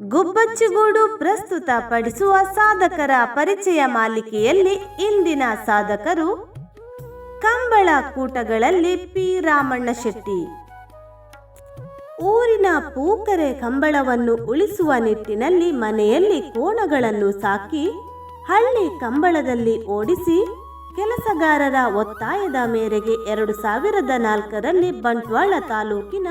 ಗುಬ್ಬಚ್ಚಿಗೂಡು ಪ್ರಸ್ತುತ ಪಡಿಸುವ ಸಾಧಕರ ಪರಿಚಯ ಮಾಲಿಕೆಯಲ್ಲಿ ಇಂದಿನ ಸಾಧಕರು ಕಂಬಳ ಕೂಟಗಳಲ್ಲಿ ಪಿ. ರಾಮಣ್ಣ ಶೆಟ್ಟಿ. ಊರಿನ ಪೂಕರೆ ಕಂಬಳವನ್ನು ಉಳಿಸುವ ನಿಟ್ಟಿನಲ್ಲಿ ಮನೆಯಲ್ಲಿ ಕೋಣಗಳನ್ನು ಸಾಕಿ, ಹಳ್ಳಿ ಕಂಬಳದಲ್ಲಿ ಓಡಿಸಿ ಕೆಲಸಗಾರರ ಒತ್ತಾಯದ ಮೇರೆಗೆ ಎರಡು ಸಾವಿರದ ನಾಲ್ಕರಲ್ಲಿ ಬಂಟ್ವಾಳ ತಾಲೂಕಿನ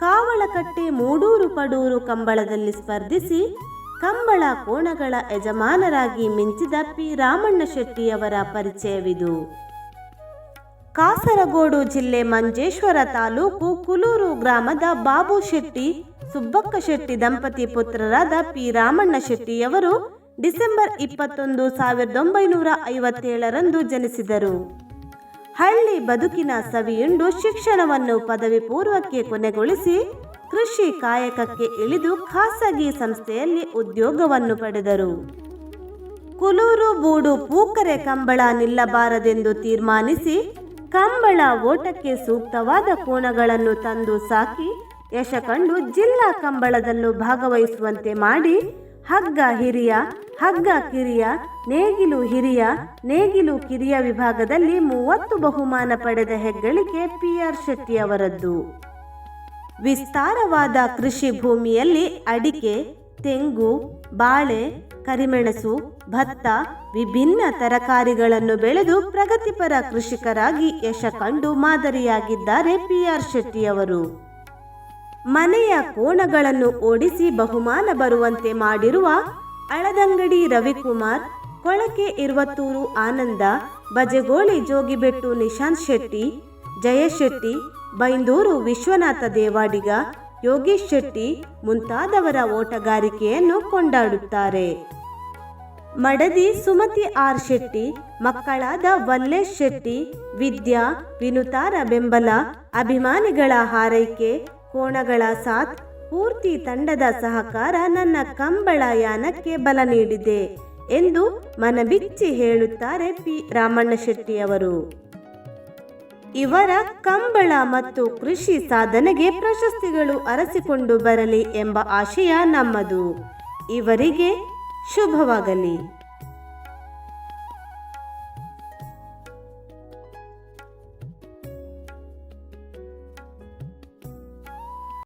ಕಾವಳಕಟ್ಟೆ ಮೂಡೂರು ಪಡೂರು ಕಂಬಳದಲ್ಲಿ ಸ್ಪರ್ಧಿಸಿ ಕಂಬಳ ಕೋಣಗಳ ಯಜಮಾನರಾಗಿ ಮಿಂಚಿದ ಪಿ. ರಾಮಣ್ಣ ಶೆಟ್ಟಿಯವರ ಪರಿಚಯವಿದು. ಕಾಸರಗೋಡು ಜಿಲ್ಲೆ ಮಂಜೇಶ್ವರ ತಾಲೂಕು ಕುಲೂರು ಗ್ರಾಮದ ಬಾಬು ಶೆಟ್ಟಿ, ಸುಬ್ಬಕ್ಕ ಶೆಟ್ಟಿ ದಂಪತಿ ಪುತ್ರರಾದ ಪಿ. ರಾಮಣ್ಣ ಶೆಟ್ಟಿಯವರು ಡಿಸೆಂಬರ್ ಇಪ್ಪತ್ತೊಂದು ಸಾವಿರದ ಒಂಬೈನೂರ ಐವತ್ತೇಳರಂದು ಜನಿಸಿದರು. ಹಳ್ಳಿ ಬದುಕಿನ ಸವಿಯುಂಡು ಶಿಕ್ಷಣವನ್ನು ಪದವಿ ಪೂರ್ವಕ್ಕೆ ಕೊನೆಗೊಳಿಸಿ ಕೃಷಿ ಕಾಯಕಕ್ಕೆ ಇಳಿದು ಖಾಸಗಿ ಸಂಸ್ಥೆಯಲ್ಲಿ ಉದ್ಯೋಗವನ್ನು ಪಡೆದರು. ಕುಲೂರು ಬೂಡು ಪೂಕರೆ ಕಂಬಳ ನಿಲ್ಲಬಾರದೆಂದು ತೀರ್ಮಾನಿಸಿ ಕಂಬಳ ಓಟಕ್ಕೆ ಸೂಕ್ತವಾದ ಕೋಣಗಳನ್ನು ತಂದು ಸಾಕಿ ಯಶಕಂಡು ಜಿಲ್ಲಾ ಕಂಬಳದಲ್ಲೂ ಭಾಗವಹಿಸುವಂತೆ ಮಾಡಿ ಹಗ್ಗ ಹಿರಿಯ, ಹಗ್ಗ ಕಿರಿಯ, ನೇಗಿಲು ಹಿರಿಯ, ನೇಗಿಲು ಕಿರಿಯ ವಿಭಾಗದಲ್ಲಿ ಮೂವತ್ತು ಬಹುಮಾನ ಪಡೆದ ಹೆಗ್ಗಳಿಕೆ ಪಿ ಆರ್ ಶೆಟ್ಟಿಯವರದ್ದು ವಿಸ್ತಾರವಾದ ಕೃಷಿ ಭೂಮಿಯಲ್ಲಿ ಅಡಿಕೆ, ತೆಂಗು, ಬಾಳೆ, ಕರಿಮೆಣಸು, ಭತ್ತ ವಿಭಿನ್ನ ತರಕಾರಿಗಳನ್ನು ಬೆಳೆದು ಪ್ರಗತಿಪರ ಕೃಷಿಕರಾಗಿ ಯಶ ಕಂಡು ಮಾದರಿಯಾಗಿದ್ದಾರೆ ಪಿ ಆರ್ ಶೆಟ್ಟಿಯವರು ಮನೆಯ ಕೋಣಗಳನ್ನು ಓಡಿಸಿ ಬಹುಮಾನ ಬರುವಂತೆ ಮಾಡಿರುವ ಅಳದಂಗಡಿ ರವಿಕುಮಾರ್, ಕೊಳಕೆ ಇರುವತ್ತೂರು ಆನಂದ, ಬಜಗೋಳಿ ಜೋಗಿಬೆಟ್ಟು ನಿಶಾಂತ್ ಶೆಟ್ಟಿ ಜಯಶೆಟ್ಟಿ ಬೈಂದೂರು ವಿಶ್ವನಾಥ ದೇವಾಡಿಗ, ಯೋಗೀಶ್ ಶೆಟ್ಟಿ ಮುಂತಾದವರ ಓಟಗಾರಿಕೆಯನ್ನು ಕೊಂಡಾಡುತ್ತಾರೆ. ಮಡದಿ ಸುಮತಿ ಆರ್ ಶೆಟ್ಟಿ, ಮಕ್ಕಳಾದ ವಲ್ಲೇಶ್ ಶೆಟ್ಟಿ, ವಿದ್ಯಾ, ವಿನುತಾರ ಬೆಂಬಲ, ಅಭಿಮಾನಿಗಳ ಹಾರೈಕೆ ಕೋಣಗಳ ಸಾಥ್, ಪೂರ್ತಿ ತಂಡದ ಸಹಕಾರ ನನ್ನ ಕಂಬಳ ಯಾನಕ್ಕೆ ಬಲ ನೀಡಿದೆ ಎಂದು ಮನಬಿಚ್ಚಿ ಹೇಳುತ್ತಾರೆ ಪಿ. ರಾಮಣ್ಣ ಶೆಟ್ಟಿಯವರು. ಇವರ ಕಂಬಳ ಮತ್ತು ಕೃಷಿ ಸಾಧನೆಗೆ ಪ್ರಶಸ್ತಿಗಳು ಅರಸಿಕೊಂಡು ಬರಲಿ ಎಂಬ ಆಶಯ ನಮ್ಮದು. ಇವರಿಗೆ ಶುಭವಾಗಲಿ.